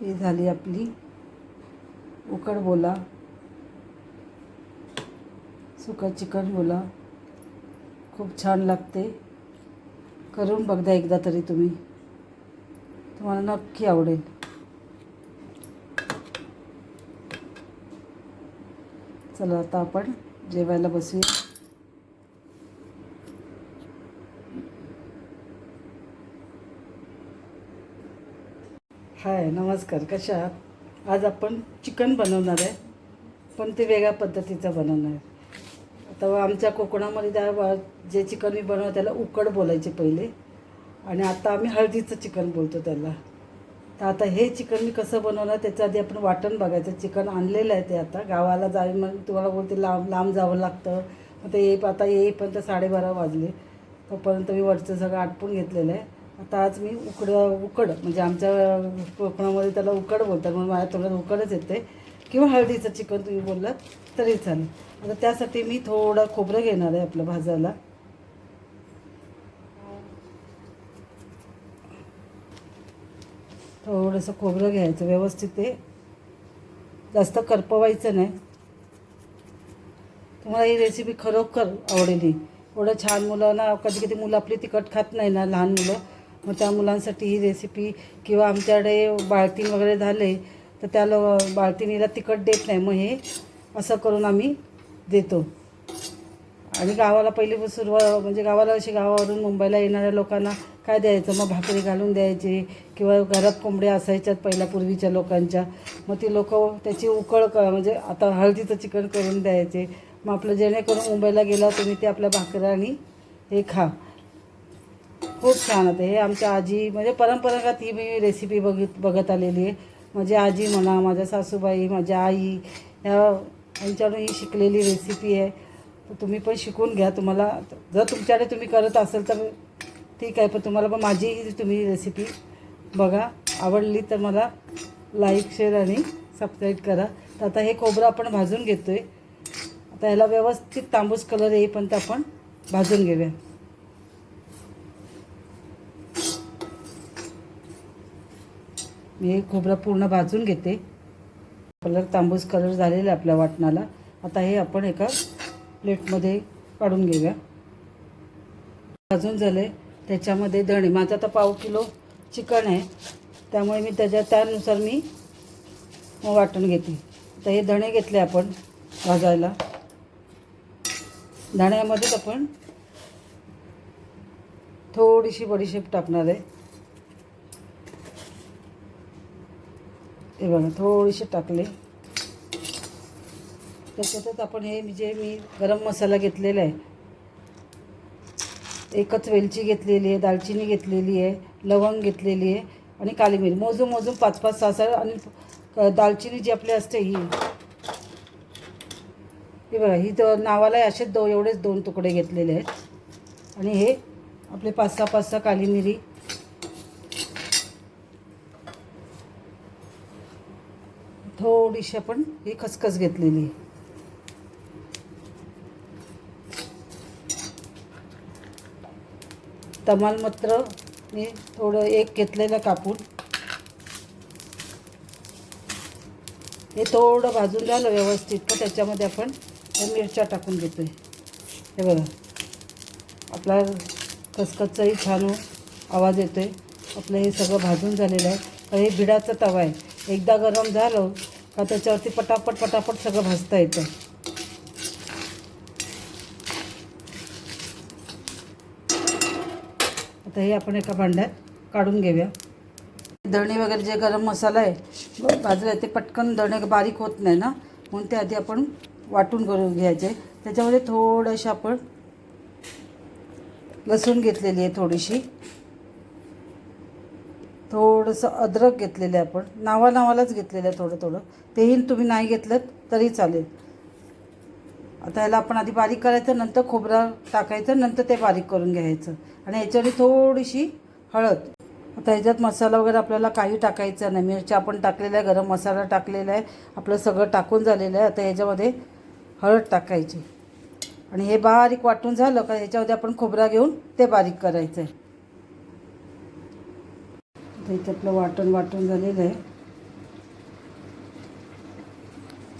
ही झाली आपली. उकड बोला. सुका चिकन बोला. खूप छान लागते. करून बघता एकदा तरी तुम्ही. तुम्हाला नक्की आवडेल. चला आता आपण जेवायला बसूया. हाय नमस्कार कशा आहात? आज आपण चिकन बनवणार आहे पण ते वेगळ्या पद्धतीचं बनवणार आहे. आता आमच्या कोकणामध्ये त्या जे चिकन मी बनवलं त्याला उकड बोलायचे पहिले. आणि आता आम्ही हळदीचं चिकन बोलतो त्याला. तर आता हे चिकन मी कसं बनवणार त्याच्या आधी आपण वाटण बघायचं. चिकन आणलेलं आहे ते आता. गावाला जावे मग तुम्हाला बोलते लांब लांब जावं लागतं. मग ते येई आता येईपर्यंत साडेबारा वाजले. तोपर्यंत मी वरचं सगळं आटपून घेतलेलं आहे. आता आज मी उकड उकड म्हणजे आमच्या कोकणामध्ये त्याला उकड बोलतात म्हणून माझ्या तोंडात उकडच येते. किंवा हळदीचं चिकन तुम्ही बोललात तरी चालेल. आता त्यासाठी मी थोडं खोबरं घेणार आहे आपलं भाजायला. थोडंसं खोबरं घ्यायचं व्यवस्थित ते. जास्त करपवायचं नाही. तुम्हाला ही रेसिपी खरोखर आवडेल एवढं छान मुलांना कधी कधी मुलं आपली तिखट खात नाही ना लहान मुलं. मग त्या मुलांसाठी ही रेसिपी किंवा आमच्याकडे बाळतीन वगैरे झाले तर त्या लो बाळतीनीला तिखट देत नाही. मग हे असं करून आम्ही देतो. आणि गावाला पहिली सुरुवात म्हणजे गावाला अशी गावावरून मुंबईला येणाऱ्या लोकांना काय द्यायचं? मग भाकरी घालून द्यायची किंवा घरात कोंबड्या असायच्यात पहिल्या पूर्वीच्या लोकांच्या. मग ती लोक त्याची उकळ क म्हणजे आता हळदीचं चिकन करून द्यायचे. मग आपलं जेणेकरून मुंबईला गेला तुम्ही ते आपल्या भाकऱ्या आणि हे खा. खूप छान होतं. हे आमच्या आजी म्हणजे परंपरागत ही मी रेसिपी बघित बघत आलेली आहे. माझी आजी म्हणा माझ्या सासूबाई माझ्या आई ह्या यांच्याकडून ही शिकलेली रेसिपी आहे. तर तुम्ही पण शिकून घ्या. तुम्हाला जर तुमच्याकडे तुम्ही करत असेल तर ठीक आहे पण तुम्हाला पण माझीही तुम्ही रेसिपी बघा. आवडली तर मला लाईक शेअर आणि सबस्क्राईब करा. तर आता हे खोबरं आपण भाजून घेतो आहे आता ह्याला व्यवस्थित तांबूस कलर येईपर्यंत आपण भाजून घेऊया. मी हे खोबरं पूर्ण भाजून घेते. कलर तांबूस कलर झालेला आहे आपल्या वाटणाला. आता हे आपण एका प्लेटमध्ये काढून घेऊया. भाजून झाले. त्याच्यामध्ये धणे. माझं आता पाव किलो चिकन आहे. त्यामुळे मी त्याच्या त्यानुसार मी वाटण वाटून घेते. तर हे धणे घेतले आपण भाजायला. धण्यामध्येच आपण थोडीशी बडीशेप टाकणार आहे. हे बघा थोडीशी टाकले. त्याच्यातच आपण हे जे मी गरम मसाला घेतलेला आहे एकच वेलची घेतलेली आहे दालचिनी घेतलेली आहे लवंग घेतलेली आहे आणि काली मिरी. मोजून मोजून पाच पाच सहा सहा आणि क- दालचिनी जी आपली असते ही. हे बघा ही तर नावाला असेच दो एवढेच दोन तुकडे घेतलेले आहेत. आणि हे आपले पाच सहा पाच सहा काली मिरी थोडीशी आपण ही खसखस घेतलेली आहे. तमालपत्र मी थोडं एक घेतलेलं कापून. हे थोडं भाजून झालं व्यवस्थित तर त्याच्यामध्ये आपण मिरच्या टाकून घेतो आहे हे बघा. आपला खसखसचाही छान आवाज येतो आहे आपलं हे सगळं भाजून झालेलं आहे. तर हे बिडाचा तवा आहे. एकदा गरम झालं का त्याच्यावरती पटापट पटापट सगळं भाजता येतं. आता हे आपण एका भांड्यात काढून घेऊया. दणे वगैरे जे गरम मसाला आहे बाजूला ते पटकन दणे बारीक होत नाही ना म्हणून ते आधी आपण वाटून करून घ्यायचे. त्याच्यामध्ये थोडंसं आपण लसूण घेतलेली आहे थोडीशी. थोडंसं अद्रक घेतलेलं आहे आपण. नावा नावालाच घेतलेलं आहे थोडं थोडं. तेही तुम्ही नाही घेतलं तरी चालेल. आता ह्याला आपण आधी बारीक करायचं नंतर खोबरा टाकायचं नंतर ते बारीक करून घ्यायचं. आणि ह्याच्यावर थोडीशी हळद. आता ह्याच्यात मसाला वगैरे आपल्याला काही टाकायचा नाही. मिरच्या आपण टाकलेल्या आहे गरम मसाला टाकलेला आहे. आपलं सगळं टाकून झालेलं आहे. आता ह्याच्यामध्ये हळद टाकायची. आणि हे बारीक वाटून झालं का ह्याच्यामध्ये आपण खोबरा घेऊन ते बारीक करायचं आहे. तर इथे आपलं वाटण वाटून झालेलं आहे.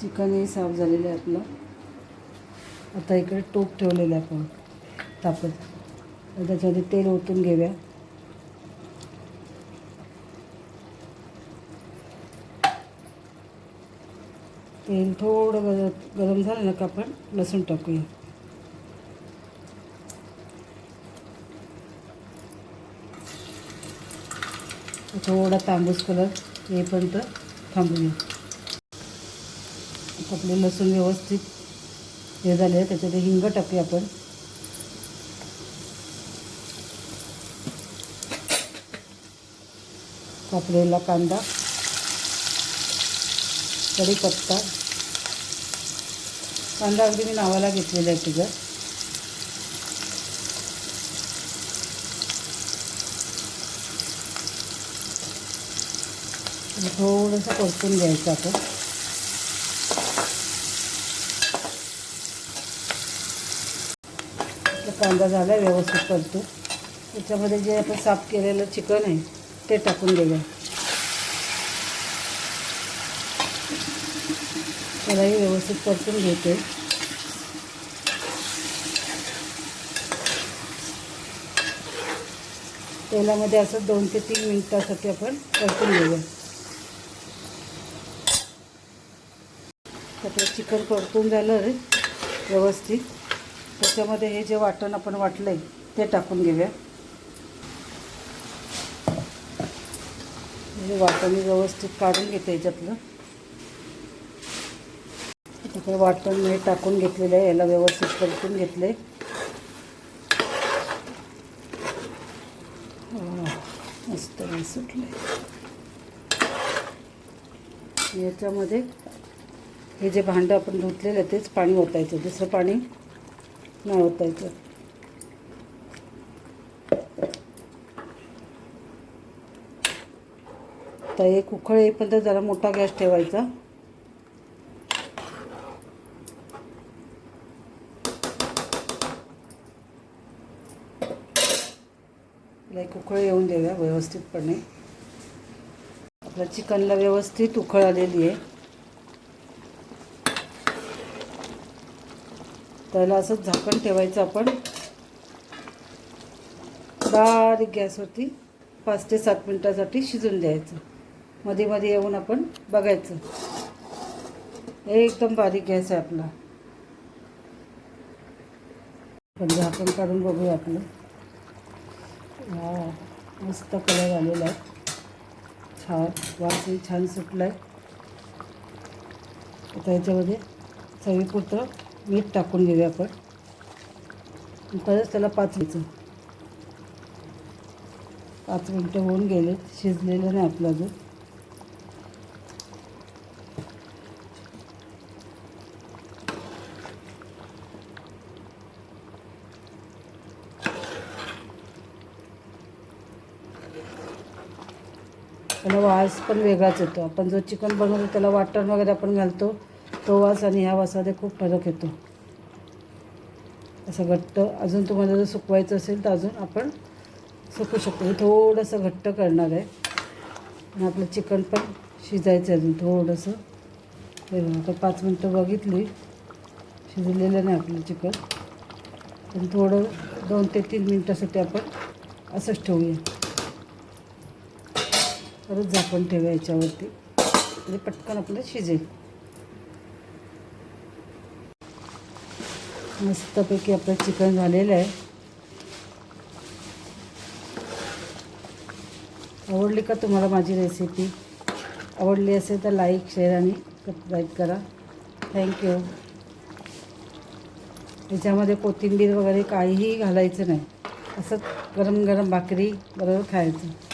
चिकनही साफ झालेलं आहे आपलं. आता इकडे टोप ठेवलेलं आहे आपण तापत. त्याच्यामध्ये तेल ओतून घेऊया. तेल थोडं गरम झालं ना का आपण लसूण टाकूया. थोडा तांबूस कलर येईपर्यंत थांबूया आपले लसूण व्यवस्थित हे झाले त्याच्यात हिंग टाकूया आपण. कापलेला कांदा कढीपत्ता. कांदा अगदी मी नावाला घेतलेला आहे तुझं. थोडंसं परतून घ्यायचं आपण. कांदा झाला व्यवस्थित परतू. त्याच्यामध्ये जे आपण साफ केलेलं चिकन आहे ते टाकून देऊया. त्यालाही व्यवस्थित परतून घेते. तेलामध्ये असं दोन ते तीन मिनिटासाठी आपण परतून घेऊया. आपलं चिकन परतून झालं रे व्यवस्थित. त्याच्यामध्ये हे जे वाटण आपण वाटलं आहे ते टाकून घेऊया. हे वाटण व्यवस्थित काढून घेते याच्यातलं. तिकडे वाटण हे टाकून घेतलेलं आहे याला व्यवस्थित परतून आहे मस्त सुटले याच्यामध्ये हे जे भांडं आपण धुतलेलं आहे तेच पाणी ओतायचं. दुसरं पाणी नाही ओतायचं. तर एक उखळ येईपर्यंत जरा मोठा गॅस ठेवायचा. एक उकळ येऊन देऊया व्यवस्थितपणे. आपल्या चिकनला व्यवस्थित उकळ आलेली आहे. त्याला असं झाकण ठेवायचं आपण. बारीक गॅसवरती पाच ते सात मिनटासाठी शिजून द्यायचं. मध्ये मध्ये येऊन आपण बघायचं. एकदम बारीक गॅस आहे आपला. पण झाकण काढून बघूया आपलं. मस्त कलर आलेला आहे. छान वासही छान सुटला आहे आता याच्यामध्ये चवीपुरतं मीठ टाकून घेऊया आपण. परत त्याला पाच मिनिटं. पाच मिनटं होऊन गेले शिजलेलं नाही आपलं अजून. त्याला वास पण वेगळाच येतो. आपण जो चिकन बनवतो त्याला वाटण वगैरे आपण घालतो. तो वास आणि ह्या वासामध्ये खूप फरक येतो. असं घट्ट अजून तुम्हाला जर सुकवायचं असेल तर अजून आपण सुकू शकतो. हे थोडंसं घट्ट करणार आहे. आणि आपलं चिकन पण शिजायचं आहे अजून थोडंसं. हे बघा, आता पाच मिनटं बघितली. शिजलेलं नाही आपलं चिकन. पण थोडं दोन ते तीन मिनटासाठी आपण असंच ठेवूया. परत झाकण ठेवूया याच्यावरती. म्हणजे पटकन आपलं शिजेल. मस्तपैकी आपलं चिकन झालेलं आहे. आवडली का तुम्हाला माझी रेसिपी आवडली असेल तर लाईक शेअर आणि सबस्क्राईब करा. थँक्यू त्याच्यामध्ये कोथिंबीर वगैरे काहीही घालायचं नाही. असं गरम गरम भाकरी बरोबर खायचं.